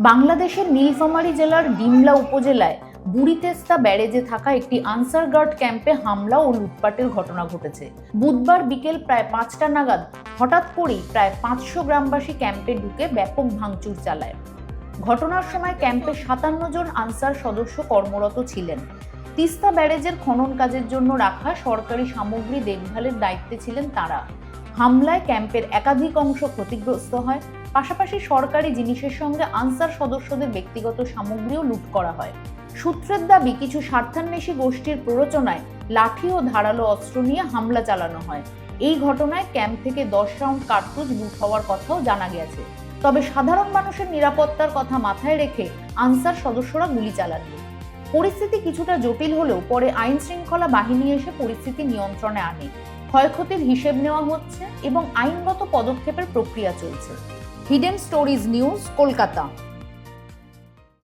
বাংলাদেশের নীলফামারী জেলার ডিমলা উপজেলায় বুড়িতেস্তা ব্যারেজে থাকা একটি আনসার গার্ড ক্যাম্পে হামলা ও লুটপাটের ঘটনা ঘটেছে। বুধবার বিকেল প্রায় পাঁচটা নাগাদ হঠাৎ করেই প্রায় পাঁচশো গ্রামবাসী ক্যাম্পে ঢুকে ব্যাপক ভাঙচুর চালায়। ঘটনার সময় ক্যাম্পে সাতান্ন জন আনসার সদস্য কর্মরত ছিলেন। তিস্তা ব্যারেজের খনন কাজের জন্য রাখা সরকারি সামগ্রী দেখভালের দায়িত্বে ছিলেন তারা। হামলায় ক্যাম্পের একাধিক অংশ ক্ষতিগ্রস্ত হয়। পাশাপাশি সরকারি জিনিসের সঙ্গে আনসার সদস্যদের ব্যক্তিগত সামগ্রীও লুট করা হয়। সূত্রের দাবি, কিছু স্বার্থান্বেষী গোষ্ঠীর প্ররোচনায় লাঠি ও ধারালো অস্ত্র নিয়ে হামলা চালানো হয়। এই ঘটনায় ক্যাম্প থেকে দশ রাউন্ড কার্তুজ লুট হওয়ার কথাও জানা গেছে। তবে সাধারণ মানুষের নিরাপত্তার কথা মাথায় রেখে আনসার সদস্যরা গুলি চালাননি পরিস্থিতি কিছুটা জটিল হলেও পরে আইন শৃঙ্খলা বাহিনী এসে পরিস্থিতি নিয়ন্ত্রণে আনে। ক্ষয়ক্ষতির হিসেব নেওয়া হচ্ছে এবং আইনগত পদক্ষেপের প্রক্রিয়া চলছে। Hidden stories news Kolkata